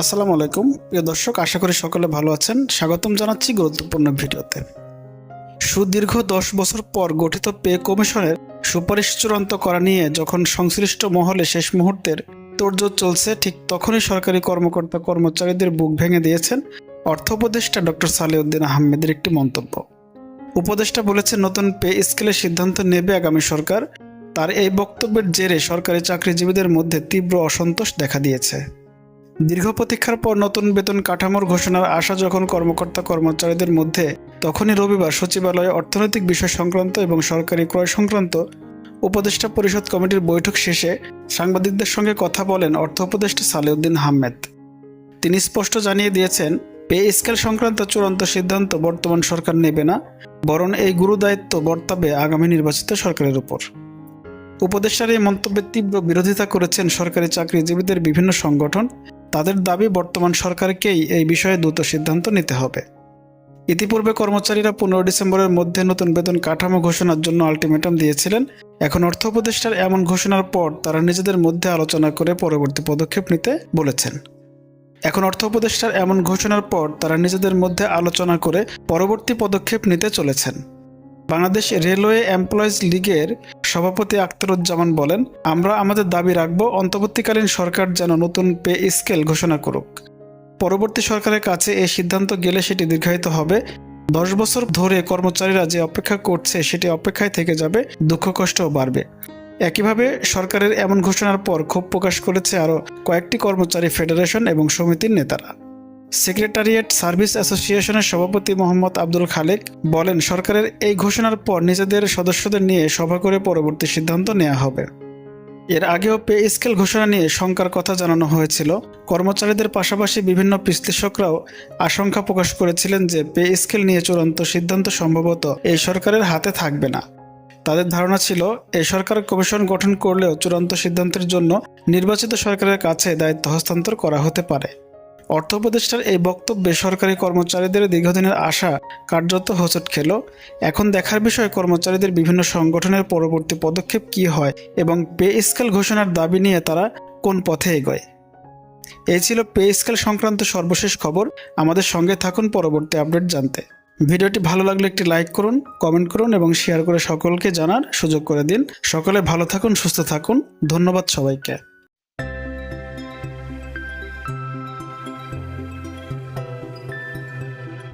আসসালামু আলাইকুম। প্রিয় দর্শক, আশা করি সকলে ভালো আছেন। স্বাগতম জানাচ্ছি গুরুত্বপূর্ণ ভিডিওতে। সুদীর্ঘ দশ বছর পর গঠিত পে কমিশনের সুপারিশ চূড়ান্ত করা নিয়ে যখন সংশ্লিষ্ট মহলে শেষ মুহূর্তের তোড়জোড় চলছে, ঠিক তখনই সরকারি কর্মকর্তা কর্মচারীদের বুক ভেঙে দিয়েছেন অর্থ উপদেষ্টা ডক্টর সালেউদ্দিন আহমেদের একটি মন্তব্য। উপদেষ্টা বলেছেন, নতুন পে স্কেলের সিদ্ধান্ত নেবে আগামী সরকার। তার এই বক্তব্যের জেরে সরকারি চাকরিজীবীদের মধ্যে তীব্র অসন্তোষ দেখা দিয়েছে। দীর্ঘ প্রতীক্ষার পর নতুন বেতন কাঠামোর ঘোষণার আশা যখন কর্মকর্তা কর্মচারীদের মধ্যে, তখনই রবিবার সচিবালয়ে অর্থনৈতিক বিষয় সংক্রান্ত এবং সরকারি ক্রয় সংক্রান্ত উপদেষ্টা পরিষদ কমিটির বৈঠক শেষে সাংবাদিকদের সঙ্গে কথা বলেন অর্থ উপদেষ্টা সালেউদ্দিন আহমেদ। তিনি স্পষ্ট জানিয়ে দিয়েছেন, পে স্কেল সংক্রান্ত চূড়ান্ত সিদ্ধান্ত বর্তমান সরকার নেবে না, বরং এই গুরুদায়িত্ব বর্তাবে আগামী নির্বাচিত সরকারের উপর। উপদেষ্টার এই মন্তব্যের তীব্র বিরোধিতা করেছেন সরকারি চাকরিজীবীদের বিভিন্ন সংগঠন তাদের দাবি বর্তমান সরকারকেই এই বিষয়ে দ্রুত সিদ্ধান্ত নিতে হবে। ইতিপূর্বে কর্মচারীরা পনেরো ডিসেম্বরের মধ্যে নতুন বেতন কাঠামো ঘোষণার জন্য আলটিমেটাম দিয়েছিলেন। এখন অর্থ উপদেষ্টার এমন ঘোষণার পর তারা নিজেদের মধ্যে আলোচনা করে পরবর্তী পদক্ষেপ নিতে বলেছেন। এখন অর্থ উপদেষ্টার এমন ঘোষণার পর তারা নিজেদের মধ্যে আলোচনা করে পরবর্তী পদক্ষেপ নিতে চলেছেন। বাংলাদেশ রেলওয়ে এমপ্লয়িজ লীগের সভাপতি আখতারুজ্জামান বলেন, আমরা আমাদের দাবি রাখব, অন্তর্বর্তীকালীন সরকার যেন নতুন পে স্কেল ঘোষণা করুক। পরবর্তী সরকারের কাছে এই সিদ্ধান্ত গেলে সেটি দীর্ঘায়িত হবে। দশ বছর ধরে কর্মচারীরা যে অপেক্ষা করছে, সেটি অপেক্ষায় থেকে যাবে, দুঃখ কষ্টও বাড়বে। একইভাবে সরকারের এমন ঘোষণার পর ক্ষোভ প্রকাশ করেছে আরও কয়েকটি কর্মচারী ফেডারেশন এবং সমিতির নেতারা। সেক্রেটারিয়েট সার্ভিস অ্যাসোসিয়েশনের সভাপতি মোহাম্মদ আব্দুল খালেক বলেন, সরকারের এই ঘোষণার পর নিজেদের সদস্যদের নিয়ে সভা করে পরবর্তী সিদ্ধান্ত নেওয়া হবে। এর আগেও পে স্কেল ঘোষণা নিয়ে শঙ্কার কথা জানানো হয়েছিল। কর্মচারীদের পাশাপাশি বিভিন্ন বিশ্লেষকরাও আশঙ্কা প্রকাশ করেছিলেন যে পে স্কেল নিয়ে চূড়ান্ত সিদ্ধান্ত সম্ভবত এই সরকারের হাতে থাকবে না। তাদের ধারণা ছিল, এই সরকার কমিশন গঠন করলেও চূড়ান্ত সিদ্ধান্তের জন্য নির্বাচিত সরকারের কাছে দায়িত্ব হস্তান্তর করা হতে পারে। অর্থ উপদেষ্টার এই বক্তব্যে সরকারি কর্মচারীদের দীর্ঘদিনের আশা কার্যত হোঁচট খেল। এখন দেখার বিষয়, কর্মচারীদের বিভিন্ন সংগঠনের পরবর্তী পদক্ষেপ কি হয় এবং পে স্কেল ঘোষণার দাবি নিয়ে তারা কোন পথে এগোয়? এই ছিল পে স্কেল সংক্রান্ত সর্বশেষ খবর। আমাদের সঙ্গে থাকুন পরবর্তী আপডেট জানতে। ভিডিওটি ভালো লাগলে একটি লাইক করুন, কমেন্ট করুন এবং শেয়ার করে সকলকে জানার সুযোগ করে দিন। সকলে ভালো থাকুন, সুস্থ থাকুন। ধন্যবাদ সবাইকে।